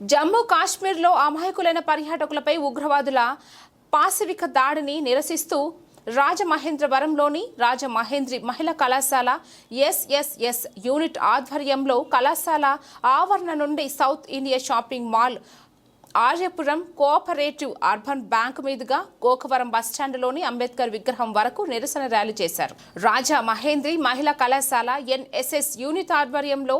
జమ్మూ కాశ్మీర్లో అమాయకులైన పర్యాటకులపై ఉగ్రవాదుల పాశవిక దాడిని నిరసిస్తూ రాజమహేంద్రవరంలోని రాజమహేంద్రి మహిళా కళాశాల ఎస్ఎస్ఎస్ యూనిట్ ఆధ్వర్యంలో కళాశాల ఆవరణ నుండి South India shopping mall Aryapuram cooperative urban bank మీదుగా గోకవరం బస్టాండ్లోని అంబేద్కర్ విగ్రహం వరకు నిరసన ర్యాలీ చేశారు. రాజా మహేంద్రి మహిళా కళాశాల ఎన్ఎస్ఎస్ యూనిట్ ఆధ్వర్యంలో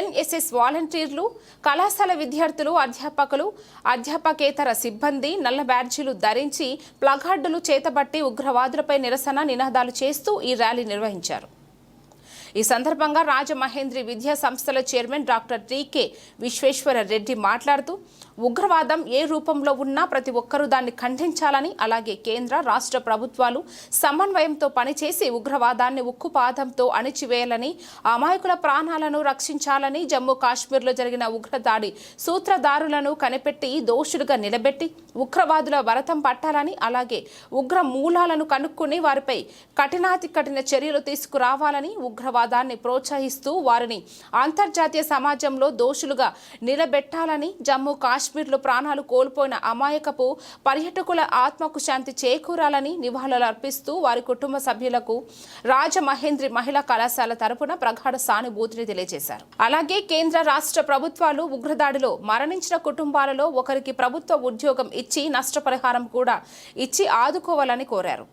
ఎన్ఎస్ఎస్ వాలంటీర్లు కళాశాల విద్యార్థులు అధ్యాపకులు అధ్యాపకేతర సిబ్బంది నల్ల బ్యాడ్జీలు ధరించి ప్లగార్డులు చేతబట్టి ఉగ్రవాదులపై నిరసన నినాదాలు చేస్తూ ఈ ర్యాలీ నిర్వహించారు. ఈ సందర్భంగా రాజమహేంద్రి విద్యా సంస్థల chairman doctor T K Visweswara Reddy మాట్లాడుతూ ఉగ్రవాదం ఏ రూపంలో ఉన్నా ప్రతి ఒక్కరూ దాన్ని ఖండించాలని అలాగే కేంద్ర రాష్ట్ర ప్రభుత్వాలు సమన్వయంతో పనిచేసి ఉగ్రవాదాన్ని ఉక్కుపాదంతో అణిచివేయాలని అమాయకుల ప్రాణాలను రక్షించాలని జమ్మూ కాశ్మీర్లో జరిగిన ఉగ్రదాడి సూత్రధారులను కనిపెట్టి దోషులుగా నిలబెట్టి ఉగ్రవాదుల వరతం పట్టాలని అలాగే ఉగ్ర మూలాలను కనుక్కుని వారిపై కఠినాతి కఠిన చర్యలు తీసుకురావాలని వాదాన్ని ప్రోత్సహిస్తూ వారిని అంతర్జాతీయ సమాజంలో దోషులుగా నిలబెట్టాలని జమ్మూ కాశ్మీర్లో ప్రాణాలు కోల్పోయిన అమాయకపు పర్యాటకుల ఆత్మకు శాంతి చేకూరాలని నివాళులు అర్పిస్తూ వారి కుటుంబ సభ్యులకు రాజమహేంద్రి మహిళా కళాశాల తరపున ప్రగాఢ సానుభూతిని తెలియజేశారు. అలాగే కేంద్ర రాష్ట్ర ప్రభుత్వాలు ఉగ్రదాడిలో మరణించిన కుటుంబాలలో ఒకరికి ప్రభుత్వ ఉద్యోగం ఇచ్చి నష్టపరిహారం కూడా ఇచ్చి ఆదుకోవాలని కోరారు.